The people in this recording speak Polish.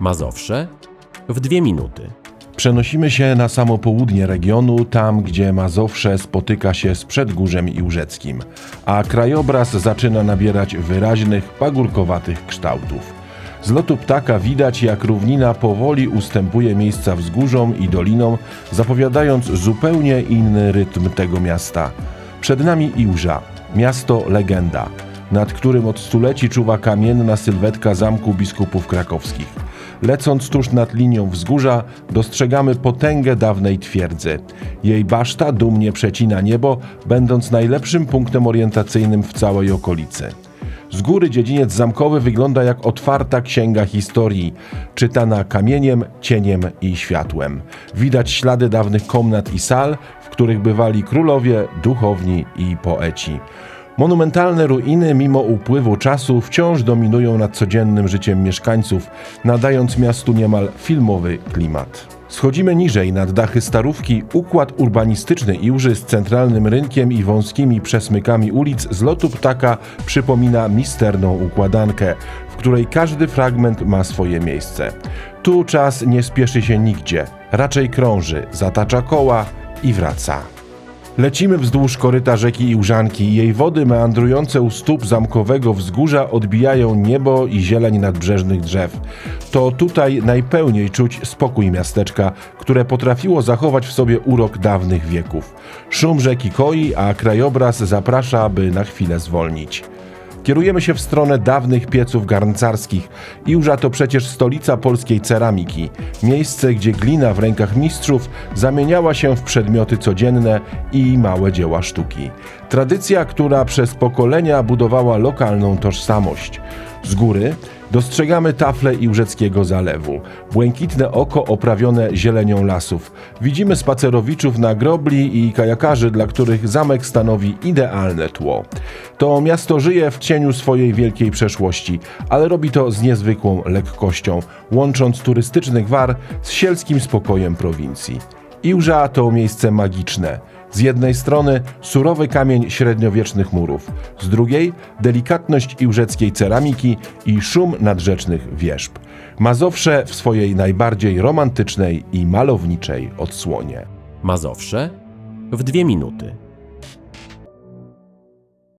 Mazowsze w dwie minuty. Przenosimy się na samo południe regionu, tam gdzie Mazowsze spotyka się z Przedgórzem i Łżeckim, a krajobraz zaczyna nabierać wyraźnych, pagórkowatych kształtów. Z lotu ptaka widać, jak równina powoli ustępuje miejsca wzgórzom i dolinom, zapowiadając zupełnie inny rytm tego miasta. Przed nami Iłża, miasto legenda, nad którym od stuleci czuwa kamienna sylwetka zamku biskupów krakowskich. Lecąc tuż nad linią wzgórza, dostrzegamy potęgę dawnej twierdzy. Jej baszta dumnie przecina niebo, będąc najlepszym punktem orientacyjnym w całej okolicy. Z góry dziedziniec zamkowy wygląda jak otwarta księga historii, czytana kamieniem, cieniem i światłem. Widać ślady dawnych komnat i sal, w których bywali królowie, duchowni i poeci. Monumentalne ruiny, mimo upływu czasu, wciąż dominują nad codziennym życiem mieszkańców, nadając miastu niemal filmowy klimat. Schodzimy niżej nad dachy starówki. Układ urbanistyczny Iłży z centralnym rynkiem i wąskimi przesmykami ulic z lotu ptaka przypomina misterną układankę, w której każdy fragment ma swoje miejsce. Tu czas nie spieszy się nigdzie, raczej krąży, zatacza koła i wraca. Lecimy wzdłuż koryta rzeki Iłżanki. Jej wody meandrujące u stóp zamkowego wzgórza odbijają niebo i zieleń nadbrzeżnych drzew. To tutaj najpełniej czuć spokój miasteczka, które potrafiło zachować w sobie urok dawnych wieków. Szum rzeki koi, a krajobraz zaprasza, by na chwilę zwolnić. Kierujemy się w stronę dawnych pieców garncarskich. Iłża to przecież stolica polskiej ceramiki. Miejsce, gdzie glina w rękach mistrzów zamieniała się w przedmioty codzienne i małe dzieła sztuki. Tradycja, która przez pokolenia budowała lokalną tożsamość. Z góry dostrzegamy tafle Iłżeckiego Zalewu. Błękitne oko oprawione zielenią lasów. Widzimy spacerowiczów na grobli i kajakarzy, dla których zamek stanowi idealne tło. To miasto żyje w cieniu swojej wielkiej przeszłości, ale robi to z niezwykłą lekkością, łącząc turystyczny gwar z sielskim spokojem prowincji. Iłża to miejsce magiczne. Z jednej strony surowy kamień średniowiecznych murów, z drugiej delikatność iłżeckiej ceramiki i szum nadrzecznych wierzb. Mazowsze w swojej najbardziej romantycznej i malowniczej odsłonie. Mazowsze w dwie minuty.